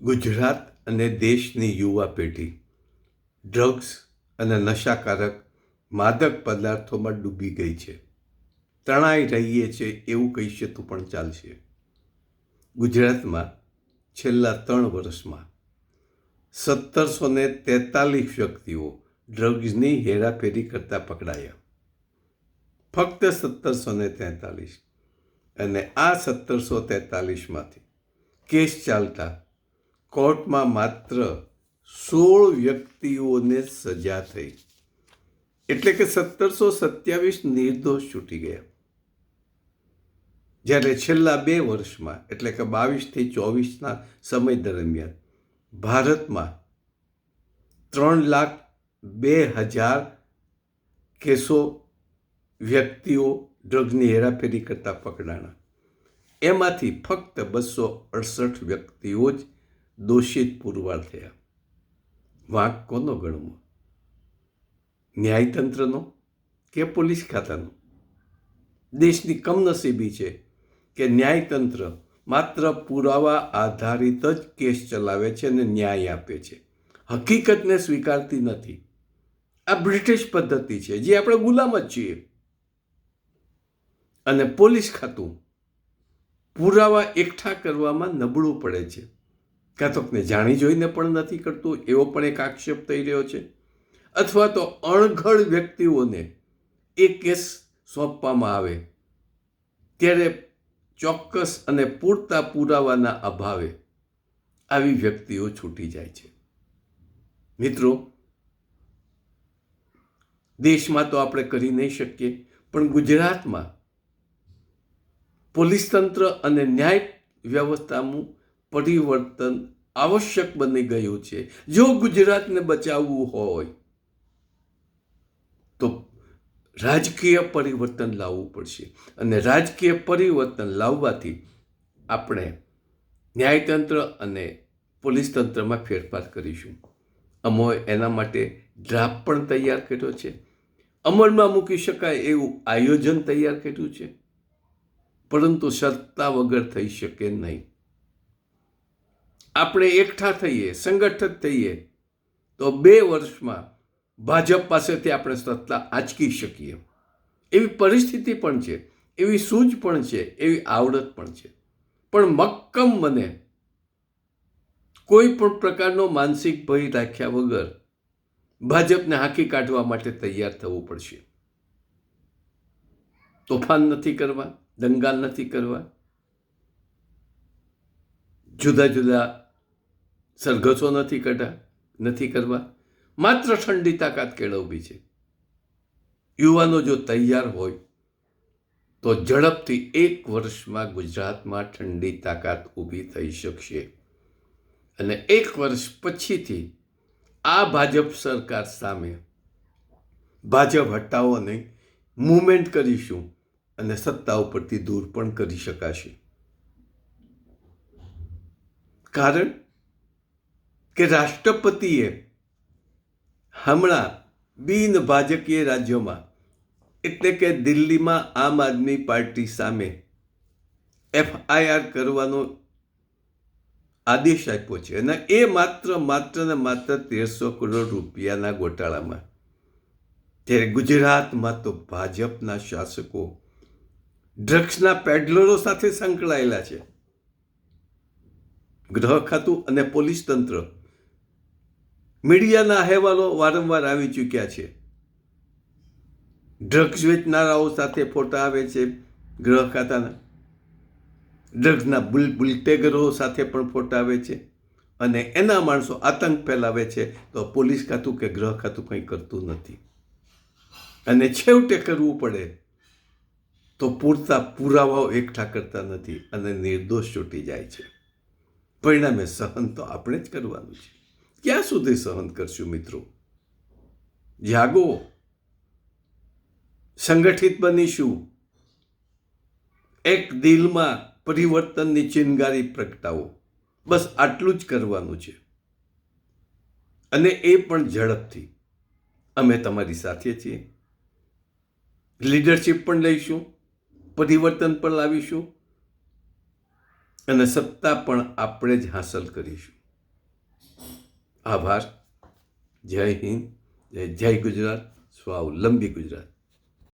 ગુજરાત અને દેશની યુવા પેઢી. ડ્રગ્સ અને નશાકારક માદક પદાર્થોમાં ડૂબી ગઈ છે. તણાઈ રહીએ છે એવું કહીશે તો પણ ચાલશે. ગુજરાતમાં છેલ્લા ત્રણ વર્ષમાં સત્તરસો ને તેતાલીસ વ્યક્તિઓ ડ્રગ્સની હેરાફેરી કરતા પકડાયા. ફક્ત સત્તરસો ને તેતાલીસ. અને આ સત્તરસો તેતાલીસમાંથી કેસ ચાલતા કોર્ટમાં માત્ર સોળ વ્યક્તિઓને સજા થઈ. એટલે કે સત્તરસો સત્યાવીસ નિર્દોષ છૂટી ગયા. જ્યારે છેલ્લા બે વર્ષમાં, એટલે કે બાવીસથી ચોવીસના સમય દરમિયાન, ભારતમાં ત્રણ લાખ બે હજાર કેસો વ્યક્તિઓ ડ્રગ્સની હેરાફેરી કરતા પકડાણા. એમાંથી ફક્ત બસો અડસઠ વ્યક્તિઓ જ દોષિત પુરવાર થયા. વાંક કોનો ગણવો? ન્યાયતંત્રનો કે પોલીસ ખાતાનો? દેશની કમનસીબી છે કે ન્યાયતંત્ર માત્ર પુરાવા આધારિત જ કેસ ચલાવે છે અને ન્યાય આપે છે. હકીકતને સ્વીકારતી નથી. આ બ્રિટિશ પદ્ધતિ છે, જે આપણે ગુલામ જ છીએ. અને પોલીસ ખાતું પુરાવા એકઠા કરવામાં નબળું પડે છે. કાં તો જાણી જોઈને પણ નથી કરતું, એવો પણ એક આક્ષેપ થઈ રહ્યો છે. અથવા તો અણઘડ વ્યક્તિઓને એ કેસ સોંપવામાં આવે. ત્યારે ચોક્કસ અને પૂરતા પુરાવાના અભાવે આવી વ્યક્તિઓ છૂટી જાય છે. મિત્રો, દેશમાં તો આપણે કરી નહીં શકીએ, પણ ગુજરાતમાં પોલીસ તંત્ર અને ન્યાય વ્યવસ્થાનું પરિવર્તન આવશ્યક બની ગયું છે. જો ગુજરાતને બચાવવું હોય, તો રાજકીય પરિવર્તન લાવવું પડશે. અને રાજકીય પરિવર્તન લાવવાથી આપણે ન્યાયતંત્ર અને પોલીસ તંત્રમાં ફેરફાર કરીશું. અમોએ એના માટે ડ્રાફ્ટ પણ તૈયાર કર્યો છે. અમલમાં મૂકી શકાય એવું આયોજન તૈયાર કર્યું છે. પરંતુ સત્તા વગર થઈ શકે નહીં. આપણે એકઠા થઈએ, સંગઠિત થઈએ, તો બે વર્ષમાં ભાજપ પાસેથી આપણે સત્તા આંચકી શકીએ. એવી પરિસ્થિતિ પણ છે, એવી સૂઝ પણ છે, એવી આવડત પણ છે. પણ મક્કમ મને કોઈ પણ પ્રકારનો માનસિક ભય રાખ્યા વગર ભાજપને હાંકી કાઢવા માટે તૈયાર થવું પડશે. તોફાન નથી કરવા, દંગાલ નથી કરવા. જુદા જુદા સરઘસો નથી કઢા, નથી કરવા. માત્ર ઠંડી તાકાત કેળવવી છે. યુવાનો જો તૈયાર હોય, તો ઝડપથી એક વર્ષમાં ગુજરાતમાં ઠંડી તાકાત ઊભી થઈ શકશે. અને એક વર્ષ પછીથી આ ભાજપ સરકાર સામે ભાજપ હટાવો નહીં મુવમેન્ટ કરીશું અને સત્તા ઉપરથી દૂર પણ કરી શકાશે. કારણ કે રાષ્ટ્રપતિએ હમણાં બિન ભાજકીય રાજ્યોમાં, એટલે કે દિલ્હીમાં આમ આદમી પાર્ટી સામે એફઆઈઆર કરવાનો આદેશ આપ્યો છે અને એ માત્ર માત્ર ને માત્ર તેરસો કરોડ રૂપિયાના ગોટાળામાં. ત્યારે ગુજરાતમાં તો ભાજપના શાસકો ડ્રગ્સના પેડલરો સાથે સંકળાયેલા છે. ગૃહ ખાતું અને પોલીસ તંત્ર મીડિયાના અહેવાલો વારંવાર આવી ચૂક્યા છે. ડ્રગ્સ વેચનારાઓ સાથે ફોટા આવે છે ગ્રહ ખાતાના. ડ્રગ્સના બુલ બુલટેગરો સાથે પણ ફોટા આવે છે. અને એના માણસો આતંક ફેલાવે છે તો પોલીસ ખાતું કે ગ્રહ ખાતું કંઈ કરતું નથી. અને છેવટે કરવું પડે તો પૂરતા પુરાવાઓ એકઠા કરતા નથી અને નિર્દોષ છૂટી જાય છે. પરિણામે સહન તો આપણે જ કરવાનું છે. ક્યાં સુધી સહન કરશું મિત્રો? જાગો. સંગઠિત બનીશું. એક દિલમાં પરિવર્તનની ચિનગારી પ્રગટાવો. બસ આટલું જ કરવાનું છે. અને એ પણ ઝડપથી. અમે તમારી સાથે છીએ. લીડરશીપ પણ લઈશું. પરિવર્તન પણ લાવીશું. અને સત્તા પણ આપણે જ હાંસલ કરીશું. આભાર. જય હિન્દ જય જય ગુજરાત સ્વાવલંબી ગુજરાત.